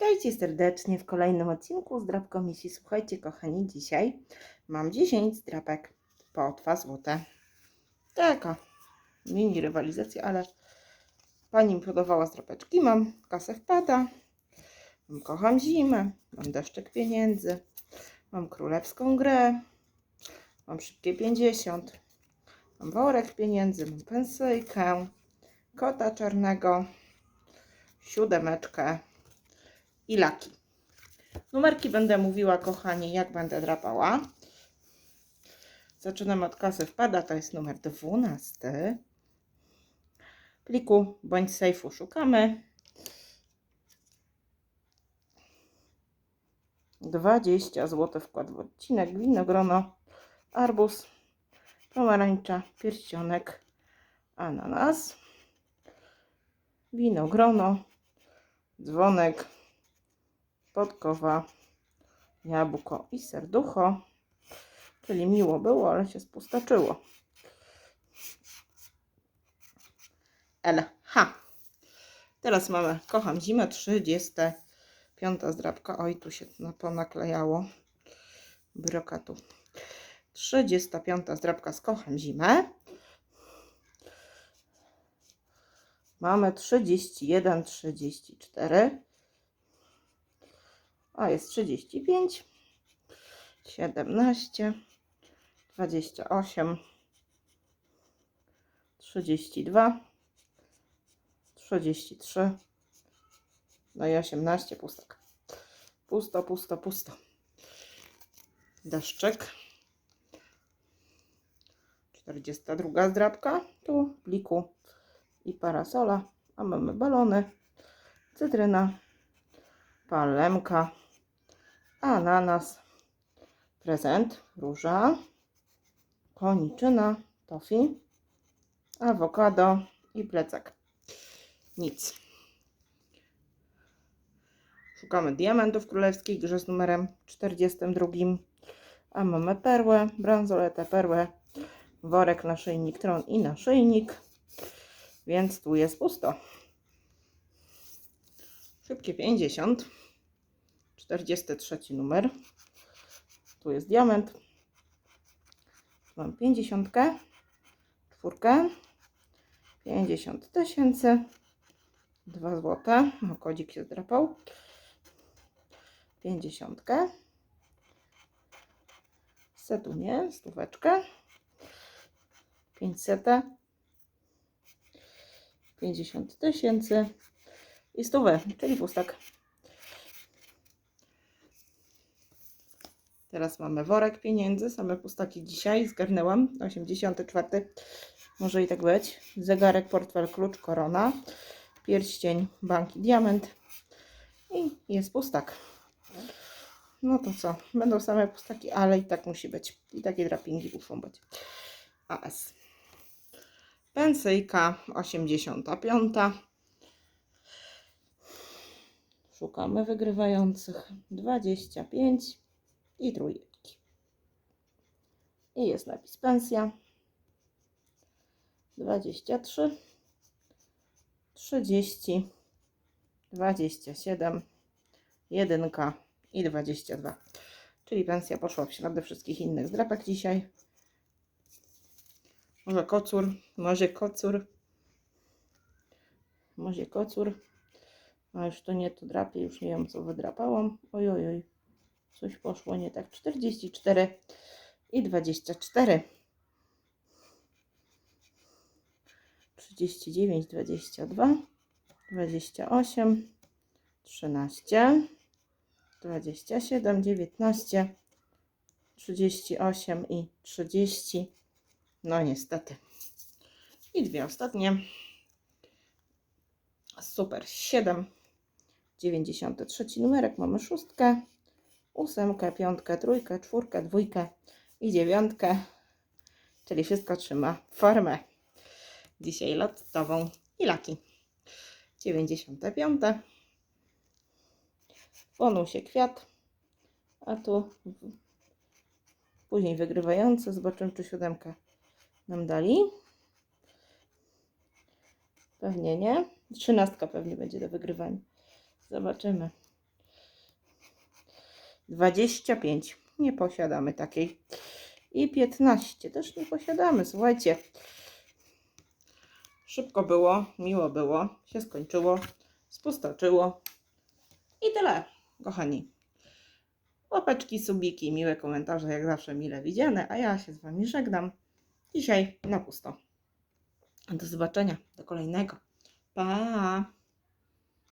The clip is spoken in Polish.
Witajcie serdecznie w kolejnym odcinku z Drapką Misi. Słuchajcie, kochani, dzisiaj mam 10 drapek po 2 złote. Taka mini rywalizacja, ale pani mi podawała drapeczki. Mam kasę wpada, kocham zimę, mam deszczek pieniędzy, mam królewską grę, mam szybkie 50, mam worek pieniędzy, mam pensyjkę, kota czarnego, siódemeczkę i laki. Numerki będę mówiła, kochani, jak będę drapała. Zaczynam od kasy wpada, to jest numer 12. Pliku bądź sejfu szukamy. 20 zł wkład w odcinek, winogrono, arbuz, pomarańcza, pierścionek, ananas, winogrono, dzwonek, podkowa, jabłko i serducho. Czyli miło było, ale się spustoczyło. LH. Teraz mamy Kocham Zimę 35 zdrabka. Oj, tu się na- ponaklejało brokatu. 35 zdrabka z Kocham Zimę. Mamy 31, 34. A jest 35, 17, 28, 32, 33, no i 18 pustek. Pusto, pusto, pusto. Deszczyk. 42 zdrabka. Tu w pliku i parasola. A mamy balony, cytryna, palemka, ananas, prezent, róża, koniczyna, tofi, awokado i plecak. Nic. Szukamy diamentów królewskich, grze z numerem 42. A mamy perłę, bransoletę, perłę, worek, naszyjnik, tron i naszyjnik. Więc tu jest pusto. Szybkie 50. 43 numer. Tu jest diament. Mam 50, czwórkę, 50 tysięcy, 2 złote. No, kodzik się zdrapał. 50. Setu nie, stóweczkę. 500. 50 tysięcy i stówę, czyli pustak. Teraz mamy worek pieniędzy, same pustaki dzisiaj zgarnęłam. 84. Może i tak być. Zegarek, portfel, klucz, korona, pierścień, banki, diament i jest pustak. No to co? Będą same pustaki, ale i tak musi być. I takie drapingi muszą być. AS. Pensyjka 85. Szukamy wygrywających 25 i trójki. I jest napis pensja 23 30 27 1 i 22. Czyli pensja poszła w ślady wszystkich innych zdrapek dzisiaj. Może kocur, może kocur, może kocur. A już to nie to drapie, już nie wiem co wydrapałam. Oj, oj, oj. Coś poszło nie tak. 44 i 24. 39, 22, 28, 13, 27, 19, 38 i 30. No niestety. I dwie ostatnie. Super. 7. 93 numerek. Mamy szóstkę, ósemkę, piątkę, trójkę, czwórkę, dwójkę i dziewiątkę. Czyli wszystko trzyma formę. Dzisiaj lottową i laki. 95. W bonusie kwiat. A tu później wygrywający. Zobaczymy, czy siódemkę nam dali. Pewnie nie. Trzynastka pewnie będzie do wygrywania. Zobaczymy. 25. Nie posiadamy takiej. I 15 też nie posiadamy. Słuchajcie. Szybko było, miło było, się skończyło, spustoczyło. I tyle, kochani. Łapeczki, subiki, miłe komentarze, jak zawsze mile widziane, a ja się z Wami żegnam. Dzisiaj na pusto. Do zobaczenia, do kolejnego. Pa!